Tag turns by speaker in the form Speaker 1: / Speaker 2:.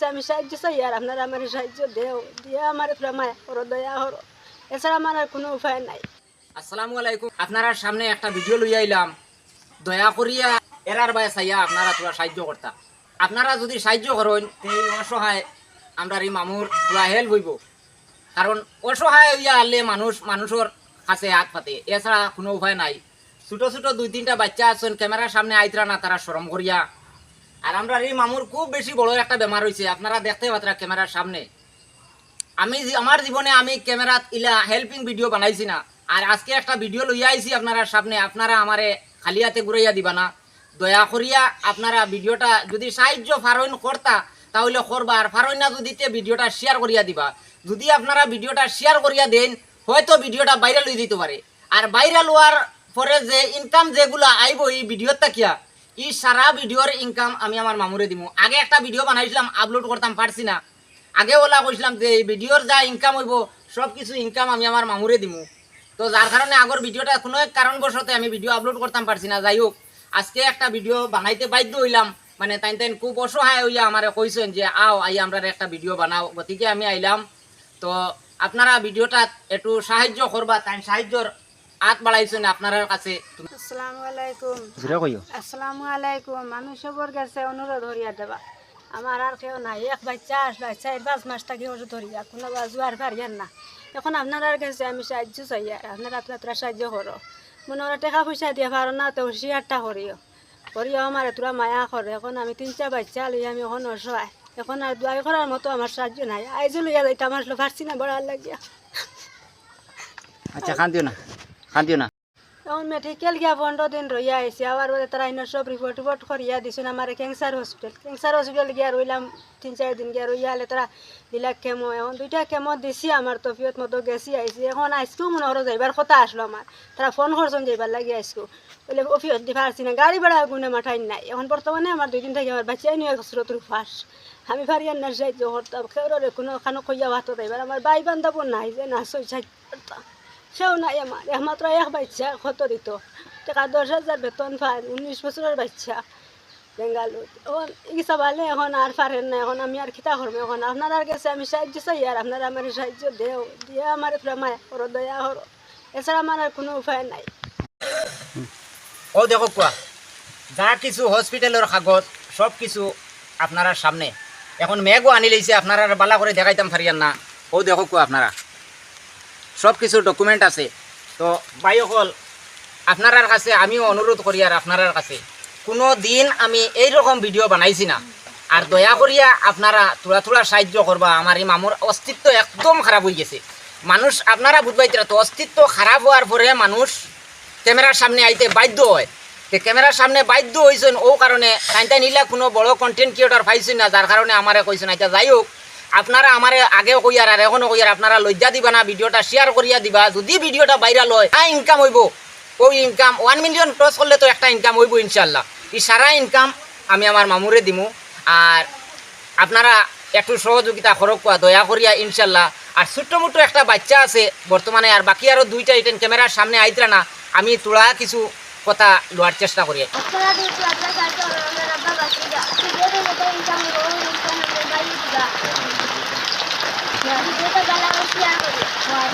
Speaker 1: কাছে আমি সাহায্য চাই আর আপনারা আমার সাহায্য দেও, দিয়ে আমার পুরা মায়া করো, দয়া করো। এছাড়া আমার কোনো উপায় নাই।
Speaker 2: আসসালামু আলাইকুম। আপনারা সামনে একটা ভিডিও লই আইলাম। দয়া করিয়া এরার বাই চাইয়া আপনারা তোরা সাহায্য করতা। আপনারা যদি সাহায্য করেন এই অসহায় আমরা এই মামুর তোরা হেল্প হইব। কারণ অসহায় হইয়া আনলে মানুষ, মানুষের কাছে হাত পাতে। এছাড়া কোনো উপায় নাই। ছোট ছোট দুই, তিনটা বাচ্চা আছেন, ক্যামেরার সামনে আইতরা না, তারা সরম করিয়া আর আমরা এই মামুর খুব বেশি বড় একটা বেমার হয়েছে আপনারা দেখতে পাত্রা ক্যামেরার সামনে। আমি আমার জীবনে আমি ক্যামেরাত ইলা হেল্পিং ভিডিও বানাইছি না। আর আজকে একটা ভিডিও লইয়া আইছি আপনারা সামনে। আপনারা আমারে খালি হাতে ঘুরাইয়া দিবা না। দয়া করিয়া আপনারা ভিডিওটা যদি সাহায্য ফারইন করতা, তাহলে করবা। আর ফারইন যদি তে ভিডিওটা শেয়ার করিয়া দিবা। যদি আপনারা ভিডিওটা শেয়ার করিয়া দেন, হয়তো ভিডিওটা ভাইরাল হয়ে দিতে পারে। আর ভাইরাল হওয়ার পরে যে ইনকাম যেগুলো আইব এই ভিডিওর তাকিয়া ই সারা ভিডিওর ইনকাম আমি আমার মামুরে দিব আগে একটা ভিডিও বানাইছিলাম আপলোড করতাম, পারছি না। আগে ওলা কইছিলাম যে এই ভিডিওর যা ইনকাম হইব সব কিছু ইনকাম আমি আমার মামুরে দিমু। তো যার কারণে আগর ভিডিওটা কোনো এক কারণবশতে আমি ভিডিও আপলোড করতাম, পারছি না। যাই হোক, আজকে একটা ভিডিও বানাইতে বাধ্য হইলাম। মানে তাই তাই খুব অসহায় হইয়া আমার কইছেন যে, আও, আই, আমরা একটা ভিডিও বানাও। গতিকে আমি আইলাম। তো আপনারা ভিডিওটা একটু সাহায্য করবা তাই সাহায্যর হাত বাড়াইছেন আপনার কাছে।
Speaker 1: আসসালামু আলাইকুম আসসালামু আলাইকুম আমি সবর কাছে অনুরোধ হরিয়া দেবা। আমার আর কেউ নাই। এক বাচ্চা আসলাই চার পাঁচ মাস থাকি ওষুধ ধরিয়া কোনো জোয়ার পারিয়ার না। এখন আপনার কাছে আমি সাহায্য চাই। আর আপনারা আপনারা সাহায্য করো। মনে ওরা টাকা পয়সা দিয়ে পারো না তো শেয়ারটা করিও। করিও আমার তোরা মায়া করে। এখন আমি তিনটা বাচ্চা লই আমি এখন অসহায়। এখন আর দোয়াই করার মতো আমার সাহায্য নাই। আইজ লইয়া যাইতে আমার পারছি না বড় লাগিয়া।
Speaker 2: আচ্ছা খান দিও না। খান না।
Speaker 1: এখন মেডিকেল গিয়া পনেরো দিন রইয়া আইসি আবার বলে তারা ইনো সব রিপোর্ট টিপোর্ট করিয়া দিছুন আমার ক্যান্সার হসপিটাল ক্যান্সার হসপিটাল গিয়া রইলাম তিন চার দিন গিয়া রইয়া হলে তারা দিলা কেমো এখন, দুইটা কেমো দিছি আমার তফিয়ত মতো গেছি আইসি এখন আইসকেও মনে করো যাইবার কথা আসলো আমার তারা ফোন করছেন যাইবার লাগি আইসকো বলে অফিস দিবা পারছি না, গাড়ি ভাড়া গুনে মাঠাই নাই। এখন বর্তমানে আমার দুই দিন থেকে আমার বাচ্চাই নিয়ে সুরতুর ফাঁস আমি পারি আর না সাহায্য করতাম কেউরে কোনো খানো কইয়া ভাত যাইবার আমার বাই বান্ধব নাই যে, না সই সাহায্য সেও নাই আমার একমাত্র এক বাচ্চা কত দিত টাকা দশ হাজার বেতন পায় উনিশ বছরের বাচ্চা বেঙ্গালুর এখন ইসা ভালে এখন আর পারেন না এখন আমি আর খিতা করব এখন আপনার কাছে, আমি সাহায্য চাই আর আপনারা আমার সাহায্য দেও, দিয়ে আমার পুরা মায়া করো দয়া করো এছাড়া আমার আর কোনো উপায় নাই।
Speaker 2: ও দেখো কোয়া যা কিছু হসপিটালের কাগজ সব কিছু আপনারা সামনে। এখন মেঘও আনি লইছে আপনারা বালা করে দেখাইতাম ফারিয়ান না। ও দেখো কোয়া আপনারা সব কিছু ডকুমেন্ট আছে। তো বাইকল আপনার কাছে আমিও অনুরোধ করি আর আপনার কাছে, কোনো দিন আমি এই রকম ভিডিও বানাইছি না। আর দয়া করিয়া আপনারা থোড়া থোড়া সাহায্য করবা, আমার এই মামুর অস্তিত্ব একদম খারাপ হয়ে গেছে। মানুষ, আপনারা বুঝবাইতরা তো অস্তিত্ব খারাপ হওয়ার পরে মানুষ ক্যামেরার সামনে আইতে বাধ্য হয়। তে ক্যামেরার সামনে বাধ্য হয়েছেন ও কারণে তাইতে নিলে কোনো বড় কন্টেন্ট ক্রিয়েটর পাইছেন না, যার কারণে আমারে কইছেন আচ্ছা যাই হোক আপনারা আমারে আগেও কইয়ার আর এখনও কইয়ার, আপনারা লজ্জা দিবা না, ভিডিওটা শেয়ার করিয়া দিবা। যদি ভিডিওটা ভাইরাল হয় হ্যাঁ ইনকাম হইব। ওই ইনকাম ওয়ান মিলিয়ন ক্রস করলে তো একটা ইনকাম হইব ইনশাল্লাহ এই সারা ইনকাম আমি আমার মামুরে দিমু। আর আপনারা একটু সহযোগিতা কোয়া দয়া করিয়া ইনশাল্লাহ আর ছোট্ট মোটো একটা বাচ্চা আছে, বর্তমানে আর বাকি আরও দুইটা ইটেন ক্যামেরার সামনে আইতরা না, আমি তোলা কিছু কথা লোয়ার চেষ্টা করি।
Speaker 3: 你觉得咱俩能付き合好？